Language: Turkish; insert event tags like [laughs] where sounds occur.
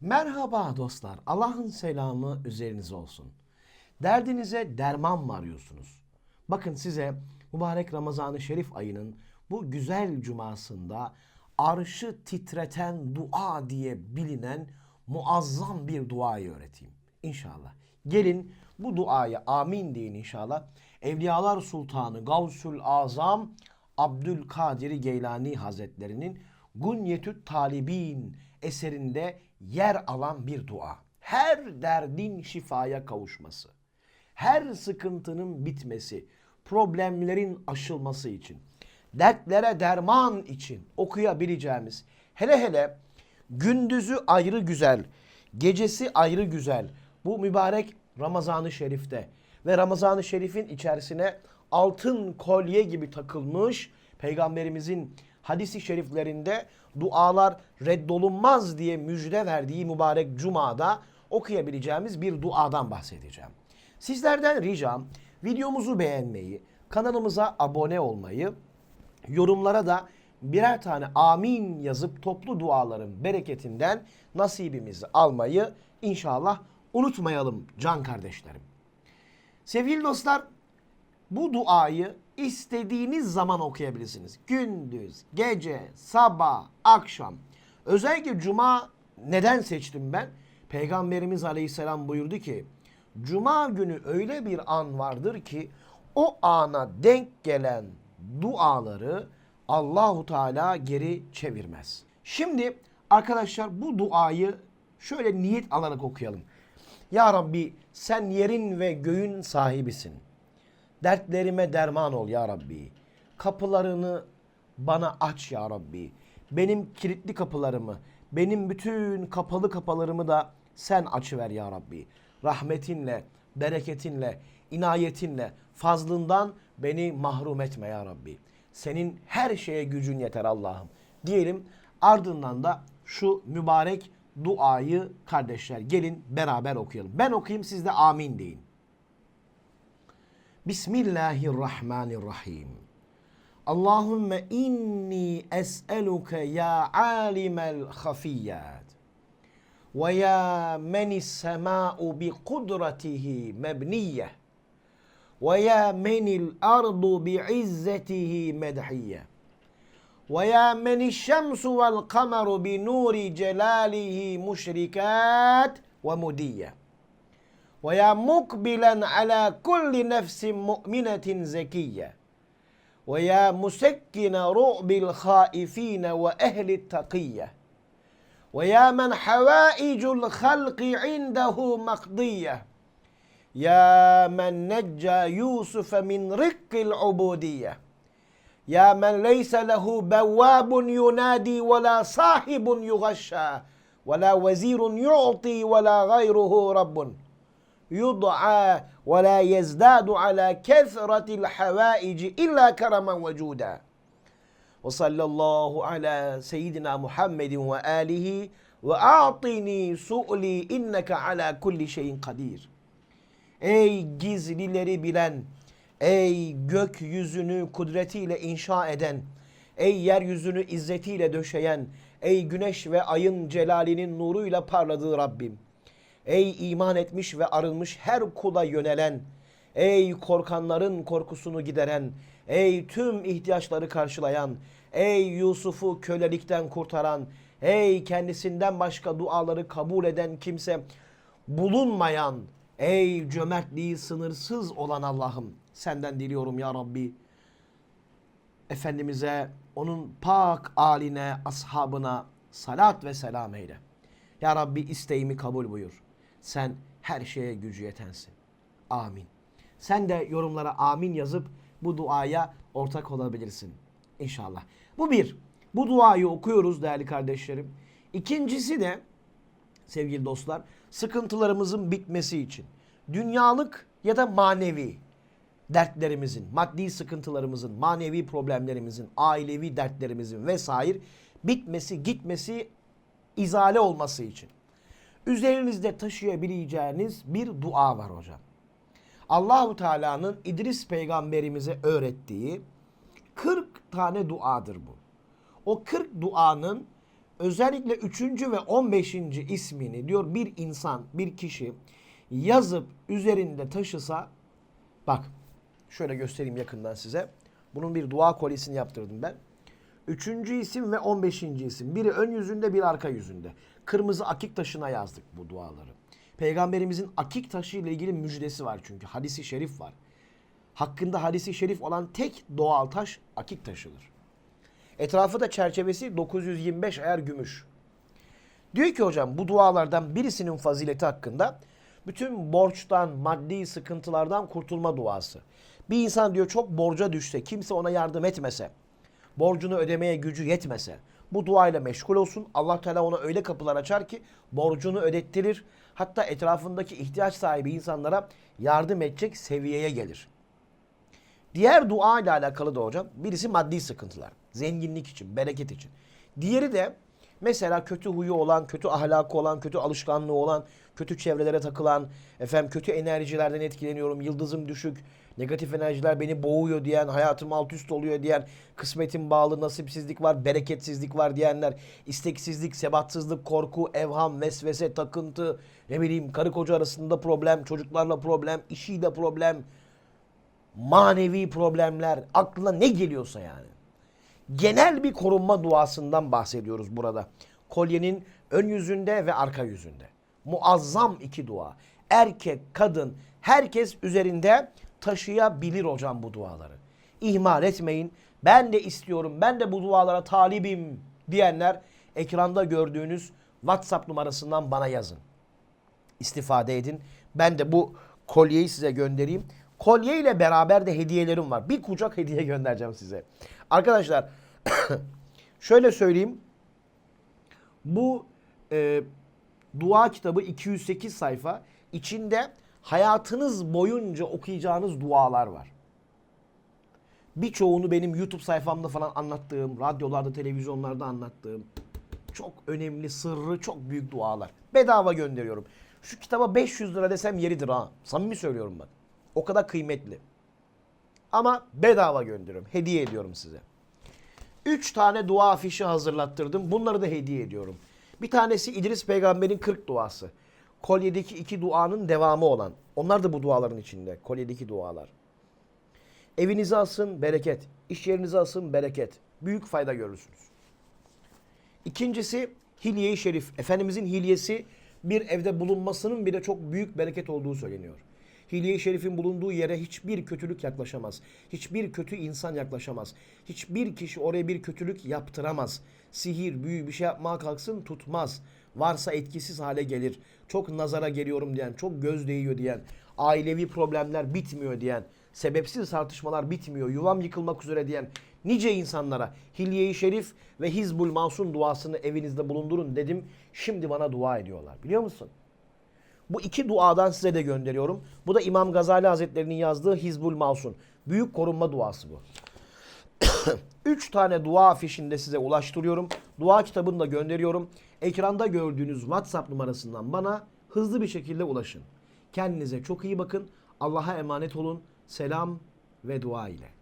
Merhaba dostlar. Allah'ın selamı üzerinize olsun. Derdinize derman mı arıyorsunuz? Bakın size mübarek Ramazan-ı Şerif ayının bu güzel cumasında arşı titreten dua diye bilinen muazzam bir duayı öğreteyim. İnşallah. Gelin bu duaya amin deyin inşallah. Evliyalar Sultanı Gavsül Azam Abdülkadir Geylani Hazretlerinin Gunyetü't Talibin eserinde yer alan bir dua. Her derdin şifaya kavuşması, her sıkıntının bitmesi, problemlerin aşılması için, dertlere derman için okuyabileceğimiz, hele hele gündüzü ayrı güzel, gecesi ayrı güzel. Bu mübarek Ramazan-ı Şerif'te ve Ramazan-ı Şerif'in içerisine altın kolye gibi takılmış peygamberimizin hadisi şeriflerinde dualar reddolunmaz diye müjde verdiği mübarek cumada okuyabileceğimiz bir duadan bahsedeceğim. Sizlerden ricam videomuzu beğenmeyi, kanalımıza abone olmayı, yorumlara da birer tane amin yazıp toplu duaların bereketinden nasibimizi almayı inşallah unutmayalım can kardeşlerim. Sevgili dostlar bu duayı istediğiniz zaman okuyabilirsiniz. Gündüz, gece, sabah, akşam. Özellikle cuma neden seçtim ben? Peygamberimiz aleyhisselam buyurdu ki cuma günü öyle bir an vardır ki o ana denk gelen duaları Allahu Teala geri çevirmez. Şimdi arkadaşlar bu duayı şöyle niyet alarak okuyalım. Ya Rabbi sen yerin ve göğün sahibisin. Dertlerime derman ol ya Rabbi. Kapılarını bana aç ya Rabbi. Benim kilitli kapılarımı, benim bütün kapalı kapılarımı da sen açıver ya Rabbi. Rahmetinle, bereketinle, inayetinle, fazlından beni mahrum etme ya Rabbi. Senin her şeye gücün yeter Allah'ım. Diyelim ardından da şu mübarek duayı kardeşler gelin beraber okuyalım. Ben okuyayım siz de amin deyin. بسم الله الرحمن الرحيم اللهم إني أسألك يا عالم الخفيات ويا من السماء بقدرته مبنية ويا من الأرض بعزته مدحية ويا من الشمس والقمر بنور جلاله مشركات ومديه ويا مقبلا على كل نفس مؤمنة زكية. ويا مسكن رعب الخائفين وأهل التقية. ويا من حوائج الخلق عنده مقضية. يا من نجى يوسف من رق العبودية. يا من ليس له بواب ينادي ولا صاحب يغشى. ولا وزير يعطي ولا غيره رب. yud'a ve la yezdadu ala kesratil havaici illa karaman ve cuda. Ve sallallahu ala seyyidina Muhammedin ve alihi ve a'tini su'li inneke ala kulli şeyin kadir. Ey gizlileri bilen, ey gökyüzünü kudretiyle inşa eden, ey yeryüzünü izzetiyle döşeyen, ey güneş ve ayın celalinin nuruyla parladığı Rabbim. Ey iman etmiş ve arınmış her kula yönelen, ey korkanların korkusunu gideren, ey tüm ihtiyaçları karşılayan, ey Yusuf'u kölelikten kurtaran, ey kendisinden başka duaları kabul eden kimse bulunmayan, ey cömertliği sınırsız olan Allah'ım senden diliyorum ya Rabbi. Efendimiz'e, onun pak aline, ashabına salat ve selam eyle. Ya Rabbi isteğimi kabul buyur. Sen her şeye gücü yetensin. Amin. Sen de yorumlara amin yazıp bu duaya ortak olabilirsin. İnşallah. Bu bir. Bu duayı okuyoruz değerli kardeşlerim. İkincisi de sevgili dostlar sıkıntılarımızın bitmesi için dünyalık ya da manevi dertlerimizin, maddi sıkıntılarımızın, manevi problemlerimizin, ailevi dertlerimizin vesaire bitmesi, gitmesi, izale olması için üzerinizde taşıyabileceğiniz bir dua var hocam. Allahu Teala'nın İdris peygamberimize öğrettiği 40 tane duadır bu. O 40 duanın özellikle 3. ve 15. ismini diyor bir insan, bir kişi yazıp üzerinde taşısa bak şöyle göstereyim yakından size. Bunun bir dua kolyesini yaptırdım ben. Üçüncü isim ve 15. isim. Biri ön yüzünde, bir arka yüzünde. Kırmızı akik taşına yazdık bu duaları. Peygamberimizin akik taşı ile ilgili müjdesi var çünkü. Hadisi şerif var. Hakkında hadisi şerif olan tek doğal taş akik taşıdır. Etrafı da çerçevesi 925 ayar gümüş. Diyor ki hocam bu dualardan birisinin fazileti hakkında bütün borçtan, maddi sıkıntılardan kurtulma duası. Bir insan diyor çok borca düşse, kimse ona yardım etmese, borcunu ödemeye gücü yetmese, bu duayla meşgul olsun. Allah Teala ona öyle kapılar açar ki borcunu ödettirir. Hatta etrafındaki ihtiyaç sahibi insanlara yardım edecek seviyeye gelir. Diğer dua ile alakalı da hocam birisi maddi sıkıntılar. Zenginlik için, bereket için. Diğeri de mesela kötü huyu olan, kötü ahlakı olan, kötü alışkanlığı olan, kötü çevrelere takılan, efendim kötü enerjilerden etkileniyorum, yıldızım düşük, negatif enerjiler beni boğuyor diyen, hayatım alt üst oluyor diyen, kısmetim bağlı, nasipsizlik var, bereketsizlik var diyenler, isteksizlik, sebatsızlık, korku, evham, vesvese, takıntı, ne bileyim karı koca arasında problem, çocuklarla problem, işiyle problem, manevi problemler, aklına ne geliyorsa yani. Genel bir korunma duasından bahsediyoruz burada. Kolyenin ön yüzünde ve arka yüzünde. Muazzam iki dua. Erkek, kadın, herkes üzerinde taşıyabilir hocam bu duaları. İhmal etmeyin. Ben de istiyorum, ben de bu dualara talibim diyenler ekranda gördüğünüz WhatsApp numarasından bana yazın istifade edin. Ben de bu kolyeyi size göndereyim. Kolye ile beraber de hediyelerim var. Bir kucak [laughs] hediye göndereceğim size. Arkadaşlar [clears throat] şöyle söyleyeyim. Bu e, dua kitabı 208 sayfa. İçinde hayatınız boyunca okuyacağınız dualar var. Birçoğunu benim YouTube sayfamda falan anlattığım, radyolarda, televizyonlarda anlattığım çok önemli, sırrı çok büyük dualar. Bedava gönderiyorum. Şu kitaba 500 lira desem yeridir ha. Samimi söylüyorum bak. O kadar kıymetli. Ama bedava gönderiyorum. Hediye ediyorum size. 3 tane dua afişi hazırlattırdım. Bunları da hediye ediyorum. Bir tanesi İdris Peygamber'in 40 duası. Kolyedeki iki duanın devamı olan. Onlar da bu duaların içinde. Kolyedeki dualar. Evinize asın bereket. İş yerinize asın bereket. Büyük fayda görürsünüz. İkincisi hilye-i şerif. Efendimizin hilyesi bir evde bulunmasının bile çok büyük bereket olduğu söyleniyor. Hilye-i şerifin bulunduğu yere hiçbir kötülük yaklaşamaz. Hiçbir kötü insan yaklaşamaz. Hiçbir kişi oraya bir kötülük yaptıramaz. Sihir, büyü bir şey yapmaya kalksın tutmaz. Varsa etkisiz hale gelir. Çok nazara geliyorum diyen, çok göz değiyor diyen, ailevi problemler bitmiyor diyen, sebepsiz tartışmalar bitmiyor, yuvam yıkılmak üzere diyen nice insanlara Hilye-i Şerif ve Hizbul Mansun duasını evinizde bulundurun dedim. Şimdi bana dua ediyorlar. Biliyor musun? Bu iki duadan size de gönderiyorum. Bu da İmam Gazali Hazretleri'nin yazdığı Hizbul Mansun. Büyük korunma duası bu. [coughs] Üç tane dua afişinde size ulaştırıyorum. Dua kitabını da gönderiyorum. Ekranda gördüğünüz WhatsApp numarasından bana hızlı bir şekilde ulaşın. Kendinize çok iyi bakın. Allah'a emanet olun. Selam ve dua ile.